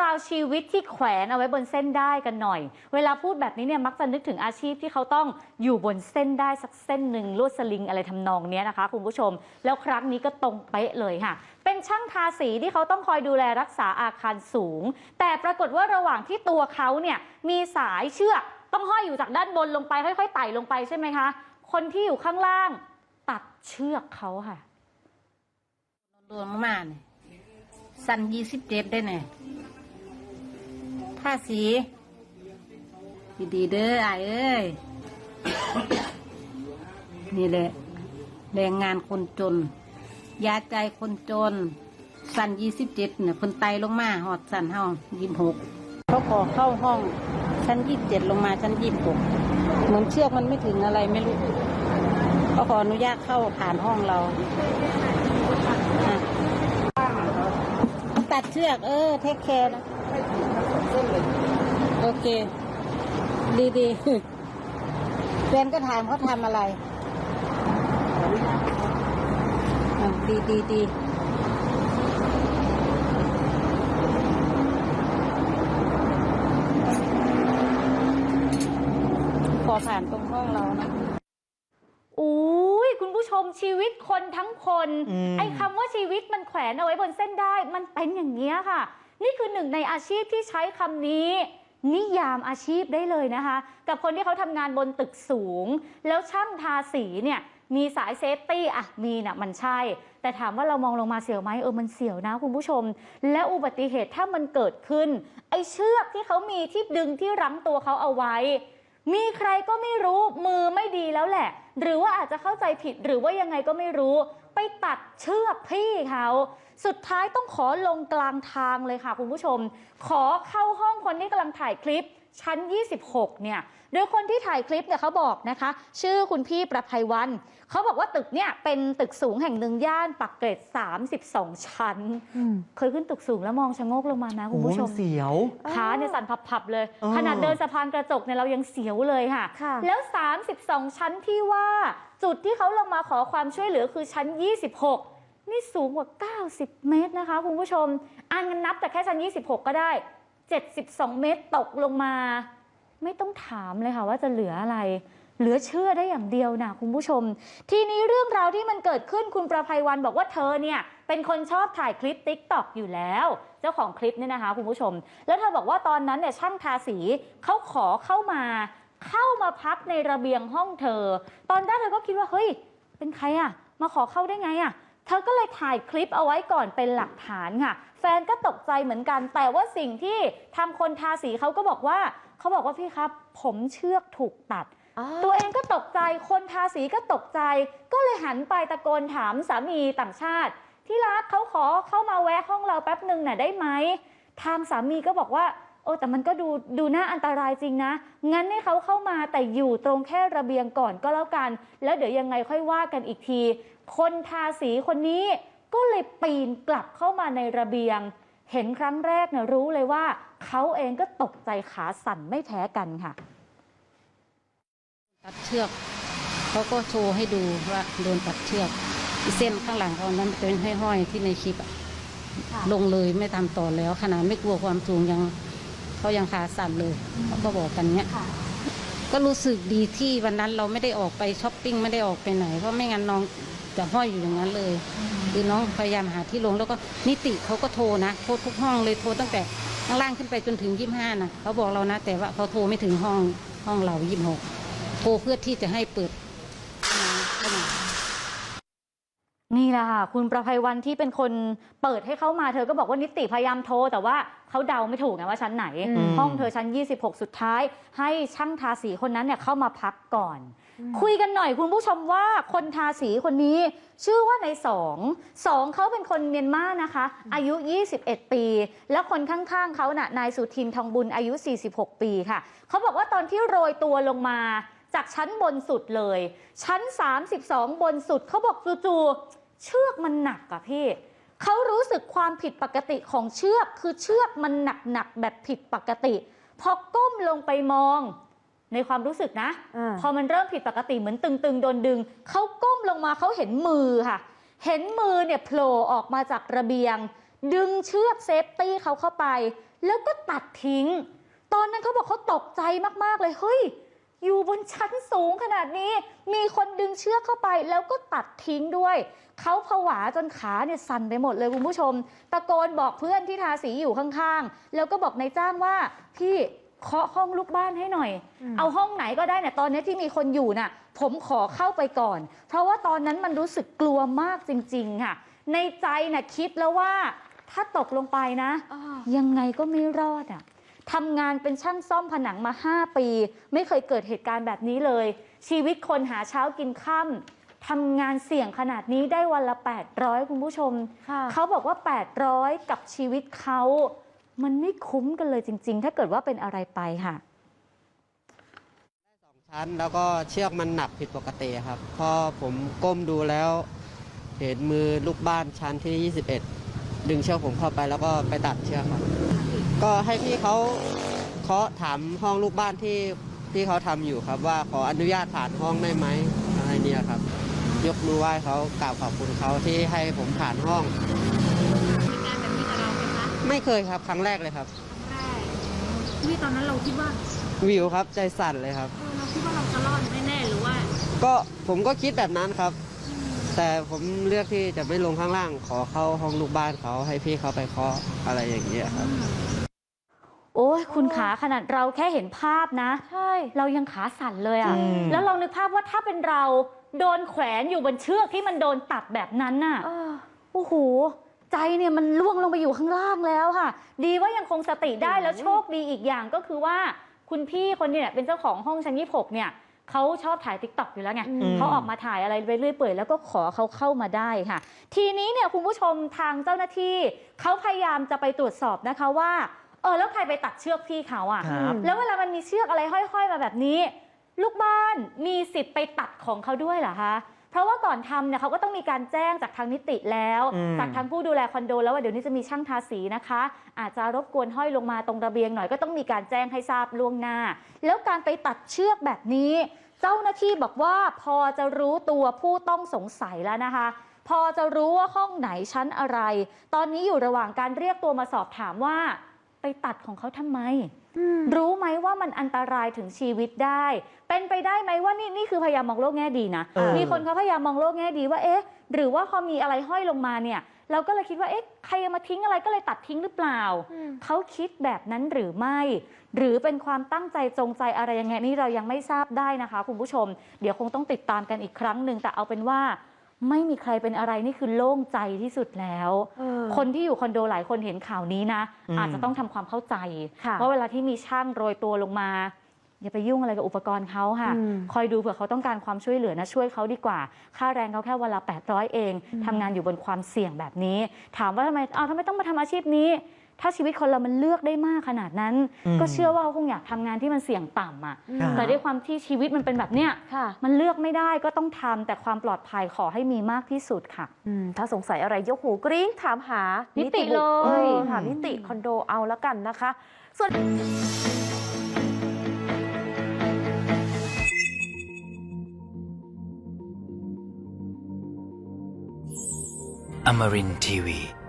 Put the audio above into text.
ราวชีวิตที่แขวนเอาไว้บนเส้นได้กันหน่อย เวลาพูดแบบนี้เนี่ยมักจะนึกถึงอาชีพที่เขาต้องอยู่บนเส้นได้สักเส้นหนึ่งลวดสลิงอะไรทำนองนี้นะคะคุณผู้ชม แล้วครั้งนี้ก็ตรงเป๊ะเลยค่ะ เป็นช่างทาสีที่เขาต้องคอยดูแลรักษาอาคารสูง แต่ปรากฏว่าระหว่างที่ตัวเขาเนี่ยมีสายเชือกต้องห้อยอยู่จากด้านบนลงไปค่อย ๆ ไต่ลงไปใช่ไหมคะ คนที่อยู่ข้างล่าง ตัดเชือกเขาค่ะโดนมากๆเนี่ยสั้นยี่สิบเจ็ดได้เนี่ย ผ้าสีดีๆเด้อไอ้เอ้ย นี่แหละแรงงานคนจน ยาใจคนจน สันยี่สิบเจ็ดเนี่ยเพิ่นไตลงมาหอดสันห้องยี่หกเขาขอเข้าห้อง ชั้นยี่สิบเจ็ดลงมาชั้นยี่หกเหมือนเชือกมันไม่ถึงอะไรไม่รู้เขาขออนุญาตเข้าผ่านห้องเรา ตัดเชือกเออ เทคแคร์นะ เค ดีดีๆแฟนก็ถามเขาทำอะไรอะดีดีดีขอผ่านตรงห้องเรานะอุ้ยคุณผู้ชมชีวิตคนทั้งคนอืมไอ้คำว่าชีวิตมันแขวนเอาไว้บนเส้นได้ มันเป็นอย่างนี้ยค่ะ นี่คือหนึ่งในอาชีพที่ใช้คำนี้ นิยามอาชีพได้เลยนะคะ กับคนที่เขาทำงานบนตึกสูง แล้วช่างทาสีเนี่ยมีสายเซฟตี้อะมีน่ะมันใช่ แต่ถามว่าเรามองลงมาเสียวไหมเออมันเสียวนะคุณผู้ชม และอุบัติเหตุถ้ามันเกิดขึ้น ไอ้เชือกที่เขามีที่ดึงที่รั้งตัวเขาเอาไว้ มีใครก็ไม่รู้มือไม่ดีแล้วแหละ หรือว่าอาจจะเข้าใจผิดหรือว่ายังไงก็ไม่รู้ ไปตัดเชือกพี่เขา สุดท้ายต้องขอลงกลางทางเลยค่ะคุณผู้ชม ขอเข้าห้องคนที่กำลังถ่ายคลิปชั้น 26 เนี่ย โดยคนที่ถ่ายคลิปเนี่ยเขาบอกนะคะ ชื่อคุณพี่ประภัยวัน เขาบอกว่าตึกเนี่ยเป็นตึกสูงแห่งหนึ่งย่านปักเกร็ด 32 ชั้น เคยขึ้นตึกสูงแล้วมองชะโงกลงมานะคุณผู้ชโอ้มเสียวขาเนี่ยสั่นพับๆเลยเออขนาดเดินสะพานกระจกเนี่ยเรายังเสียวเลยค่ะค่ะ แล้ว 32 ชั้นที่ว่าจุดที่เขาลงมาขอความช่วยเหลือคือชั้น 26 นี่สูงกว่า 90 เมตรนะคะคุณผู้ชมอันกันนับแต่แค่ชั้น 26 ก็ได้ 72 เมตรตกลงมา ไม่ต้องถามเลยค่ะว่าจะเหลืออะไร เหลือเชื่อได้อย่างเดียวนะคุณผู้ชม ทีนี้เรื่องราวที่มันเกิดขึ้นคุณประภัยวันบอกว่าเธอเนี่ย เป็นคนชอบถ่ายคลิปติ๊กต็อกอยู่แล้ว เจ้าของคลิปเนี่ยนะคะคุณผู้ชม แล้วเธอบอกว่าตอนนั้นเนี่ยช่างทาสีเขาขอเข้ามาเข้ามาพักในระเบียงห้องเธอ ตอนแรกเธอก็คิดว่าเฮ้ย เป็นใครอะมาขอเข้าได้ไงอะ ธอก็เลยถ่ายคลิปเอาไว้ก่อนเป็นหลักฐานค่ะ แฟนก็ตกใจเหมือนกัน แต่ว่าสิ่งที่ทางคนทาสีเขาก็บอกว่าเขาบอกว่าพี่ครับ ผมเชือกถูกตัด ตัวเองก็ตกใจคนทาสีก็ตกใจ ก็เลยหันไปตะโกนถามสามีต่างชาติ ที่รักเขาขอเข้ามาแวะห้องเราแป๊บหนึ่งน่ะได้ไหมทางสามีก็บอกว่า โอ้แต่มันก็ดูดูน่าอันตรายจริงนะ งั้นให้เขาเข้ามาแต่อยู่ตรงแค่ระเบียงก่อนก็แล้วกัน แล้วเดี๋ยวยังไงค่อยว่ากันอีกที คนทาสีคนนี้ก็เลยปีนกลับเข้ามาในระเบียง เห็นครั้งแรกเนี่ยรู้เลยว่า เขาเองก็ตกใจขาสั่นไม่แพ้กันค่ะ ตัดเชือกเขาก็โชว์ให้ดูว่าโดนตัดเชือกอีเส้นข้างหลังเขานั้นเป็นห้อยๆที่ในคลิปอะลงเลยไม่ทำต่อแล้วขนาดไม่กลัวความสูงยัง เขายังขาสั่นเลยเขาก็บอกกันเนี้ยก็รู้สึกดีที่วันนั้นเราไม่ได้ออกไปช้อปปิ้งไม่ได้ออกไปไหนเพราะไม่งั้นน้องจะห้อยอยู่อย่างนั้นเลย คือน้องพยายามหาที่ลงแล้วก็นิติเขาก็โทรนะโทรทุกห้องเลยโทรตั้งแต่ข้างล่างขึ้นไปจนถึงยี่ห้านะเขาบอกเรานะ แต่ว่าเขาโทรไม่ถึงห้องห้องเรายี่หกโทรเพื่อที่จะให้เปิดเข้ามา นี่แหละค่ะ คุณประภัยวันที่เป็นคนเปิดให้เข้ามาเธอก็บอกว่านิติพยายามโทร แต่ว่าเขาเดาไม่ถูกไงว่าชั้นไหนอืมห้องเธอชั้น 26 สุดท้าย ให้ช่างทาสีคนนั้นเนี่ยเข้ามาพักก่อน คุยกันหน่อยคุณผู้ชมว่าคนทาสีคนนี้ ชื่อว่าในสองสองเขาเป็นคนเมียนมานะคะ อายุ 21 ปี แล้วคนข้างๆเขาน่ะนายสุทินทองบุญอายุ 46 ปีค่ะเขาบอกว่าตอนที่โรยตัวลงมาจากชั้นบนสุดเลย ชั้น 32 บนสุดเขาบอกจู่ๆ เชือกมันหนักอะพี่เขารู้สึกความผิดปกติของเชือก คือเชือกมันหนักๆแบบผิดปกติ พอก้มลงไปมอง ในความรู้สึกนะอ่าพอมันเริ่มผิดปกติเหมือนตึงๆโดนดึงเขาก้มลงมาเขาเห็นมือค่ะ เห็นมือเนี่ยโผล่ออกมาจากระเบียง ดึงเชือกเซฟตี้เขาเข้าไป แล้วก็ตัดทิ้ง ตอนนั้นเขาบอกเขาตกใจมากๆเลยเฮ้ย อยู่บนชั้นสูงขนาดนี้ มีคนดึงเชือกเข้าไปแล้วก็ตัดทิ้งด้วย เขาผวาจนขาเนี่ยสั่นไปหมดเลยคุณผู้ชม ตะโกนบอกเพื่อนที่ทาสีอยู่ข้างๆ แล้วก็บอกนายจ้างว่าพี่เคาะห้องลูกบ้านให้หน่อยอืมเอาห้องไหนก็ได้เนี่ยตอนนี้ที่มีคนอยู่น่ะ ผมขอเข้าไปก่อน เพราะว่าตอนนั้นมันรู้สึกกลัวมากจริง ๆ ค่ะ ในใจน่ะคิดแล้วว่า ถ้าตกลงไปนะอ่ายังไงก็ไม่รอดอะ ทำงานเป็นช่างซ่อมผนังมา 5 ปี ไม่เคยเกิดเหตุการณ์แบบนี้เลย ชีวิตคนหาเช้ากินค่ำทำงานเสี่ยงขนาดนี้ได้วันละ 800 คุณผู้ชมค่ะเขาบอกว่า 800 กับชีวิตเขา มันไม่คุ้มกันเลยจริง ๆ ถ้าเกิดว่าเป็นอะไรไปค่ะสองชั้นแล้วก็เชือกมันหนักผิดปกติครับ พอผมก้มดูแล้ว เห็นมือลูกบ้านชั้นที่ 21 ดึงเชือกผมเข้าไปแล้วก็ไปตัดเชือกครับ ก็ให้พี่เขาเคาะถามห้องลูกบ้านที่ที่เขาทำอยู่ครับ ว่าขออนุญาตผ่านห้องได้ไหมอะไรเนี่ยครับ ยกมือไหว้เขากราบขอบคุณเขาที่ให้ผมผ่านห้องมีการแบบนี้กับเราไหมคะไม่เคยครับครั้งแรกเลยครับแรกนี่ตอนนั้นเราคิดว่า วิวครับใจสั่นเลยครับเออเราคิดว่าเราจะรอดแน่ๆหรือว่า ก็ผมก็คิดแบบนั้นครับ แต่ผมเลือกที่จะไม่ลงข้างล่าง ขอเข้าห้องลูกบ้านเขาให้พี่เขาไปเคาะอะไรอย่างเงี้ยครับโอ้ยคุณขาขนาดเราแค่เห็นภาพนะ ใช่ เรายังขาสั่นเลยอะ่ะอืมแล้วลองนึกภาพว่าถ้าเป็นเราโดนแขวนอยู่บนเชือกที่มันโดนตัดแบบนั้นน่ะเออโอ้โหใจเนี่ยมันล่วงลงไปอยู่ข้างล่างแล้วค่ะ ดีว่ายังคงสติได้โอ้ยแล้วโชคดีอีกอย่างก็คือว่า คุณพี่คนเนี้เป็นเจ้าของห้องชั้นยี่หกเนี่ยเขาชอบถ่ายติ๊กต็อกอยู่แล้วไงอืมเขาออกมาถ่ายอะไรไปเรื่อยเปื่อยแล้วก็ขอเขาเข้ามาได้ค่ะ ทีนี้เนี่ยคุณผู้ชมทางเจ้าหน้าที่เขาพยายามจะไปตรวจสอบนะคะว่า เออแล้วใครไปตัดเชือกพี่เขาอะครับ แล้วเวลามันมีเชือกอะไรห้อย ๆ มาแบบนี้ ลูกบ้านมีสิทธิ์ไปตัดของเขาด้วยเหรอคะเพราะว่าก่อนทำเนี่ยเขาก็ต้องมีการแจ้งจากทางนิติแล้ว อืม จากทางผู้ดูแลคอนโดแล้วว่าเดี๋ยวนี้จะมีช่างทาสีนะคะ อาจจะรบกวนห้อยลงมาตรงระเบียงหน่อยก็ต้องมีการแจ้งให้ทราบล่วงหน้า แล้วการไปตัดเชือกแบบนี้ เจ้าหน้าที่บอกว่าพอจะรู้ตัวผู้ต้องสงสัยแล้วนะคะ พอจะรู้ว่าห้องไหนชั้นอะไร ตอนนี้อยู่ระหว่างการเรียกตัวมาสอบถามว่า ไปตัดของเขาทำไมอืมรู้ไหมว่ามันอันตรายถึงชีวิตได้ เป็นไปได้ไหมว่านี่นี่คือพยายามมองโลกแง่ดีนะ เออ มีคนเขาพยายามมองโลกแง่ดีว่าเอ๊ะ หรือว่าพอมีอะไรห้อยลงมาเนี่ย เราก็เลยคิดว่าเอ๊ะใครเอามาทิ้งอะไรก็เลยตัดทิ้งหรือเปล่าอืมเขาคิดแบบนั้นหรือไม่ หรือเป็นความตั้งใจจงใจอะไรยังไงนี่เรายังไม่ทราบได้นะคะ คุณผู้ชม เดี๋ยวคงต้องติดตามกันอีกครั้งหนึ่งแต่เอาเป็นว่า ไม่มีใครเป็นอะไรนี่คือโล่งใจที่สุดแล้วเออคนที่อยู่คอนโดหลายคนเห็นข่าวนี้นะอืมอาจจะต้องทำความเข้าใจค่ะว่าเวลาที่มีช่างโรยตัวลงมา อย่าไปยุ่งอะไรกับอุปกรณ์เขาค่ะอืมคอยดูเผื่อเขาต้องการความช่วยเหลือนะช่วยเขาดีกว่า ค่าแรงเขาแค่วันละ800 เองทำงานอยู่บนความเสี่ยงแบบนี้ ถามว่าทำไมอ้าวทำไมต้องมาทำอาชีพนี้ ถ้าชีวิตคนเรามันเลือกได้มากขนาดนั้นอืมก็เชื่อว่าเขาคงอยากทำงานที่มันเสี่ยงต่ำอะครับแต่ด้วยความที่ชีวิตมันเป็นแบบเนี้ยค่ะ มันเลือกไม่ได้ก็ต้องทำแต่ความปลอดภัยขอให้มีมากที่สุดค่ะ อืมถ้าสงสัยอะไรยกหูกริ้งถามหานินิติบุคเลย ออถามนิติคอนโดเอาแล้วกันนะคะ ส่วน Amarin Tiwi.